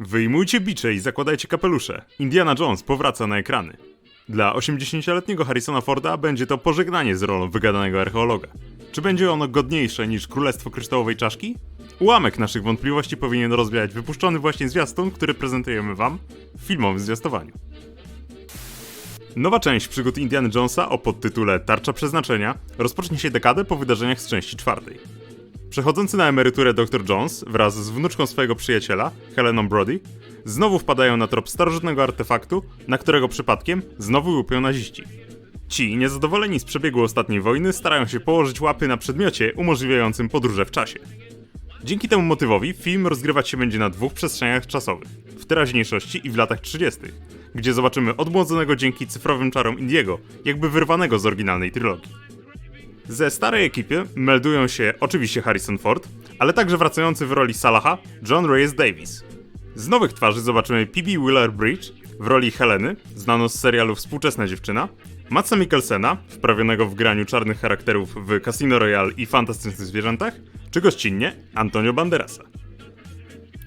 Wyjmujcie bicze i zakładajcie kapelusze. Indiana Jones powraca na ekrany. Dla 80-letniego Harrisona Forda będzie to pożegnanie z rolą wygadanego archeologa. Czy będzie ono godniejsze niż Królestwo Kryształowej Czaszki? Ułamek naszych wątpliwości powinien rozwiać wypuszczony właśnie zwiastun, który prezentujemy wam w filmowym zwiastowaniu. Nowa część przygód Indiana Jonesa o podtytule Tarcza Przeznaczenia rozpocznie się dekadę po wydarzeniach z części czwartej. Przechodzący na emeryturę dr Jones wraz z wnuczką swojego przyjaciela, Heleną Brody, znowu wpadają na trop starożytnego artefaktu, na którego przypadkiem znowu łupią naziści. Ci, niezadowoleni z przebiegu ostatniej wojny, starają się położyć łapy na przedmiocie umożliwiającym podróże w czasie. Dzięki temu motywowi film rozgrywać się będzie na dwóch przestrzeniach czasowych, w teraźniejszości i w latach 30., gdzie zobaczymy odmłodzonego dzięki cyfrowym czarom Indiego, jakby wyrwanego z oryginalnej trylogii. Ze starej ekipy meldują się oczywiście Harrison Ford, ale także wracający w roli Salaha John Reyes Davis. Z nowych twarzy zobaczymy P.B. Wheeler-Bridge w roli Heleny, znaną z serialu Współczesna dziewczyna, Matsa Mikkelsena, wprawionego w graniu czarnych charakterów w Casino Royale i Fantastycznych Zwierzętach, czy gościnnie Antonio Banderasa.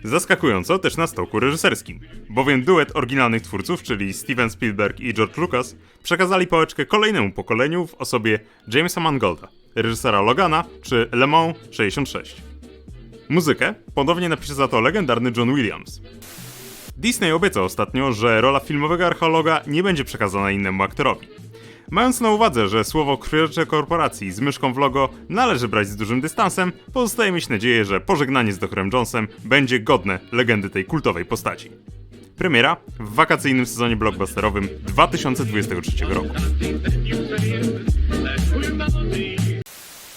Zaskakująco też na stołku reżyserskim, bowiem duet oryginalnych twórców, czyli Steven Spielberg i George Lucas, przekazali pałeczkę kolejnemu pokoleniu w osobie Jamesa Mangolda, reżysera Logana czy Le Mans 66. Muzykę ponownie napisze za to legendarny John Williams. Disney obiecał ostatnio, że rola filmowego archeologa nie będzie przekazana innemu aktorowi. Mając na uwadze, że słowo krwiocze korporacji z myszką w logo należy brać z dużym dystansem, pozostaje mieć nadzieję, że pożegnanie z Dr. Jonesem będzie godne legendy tej kultowej postaci. Premiera w wakacyjnym sezonie blockbusterowym 2023 roku.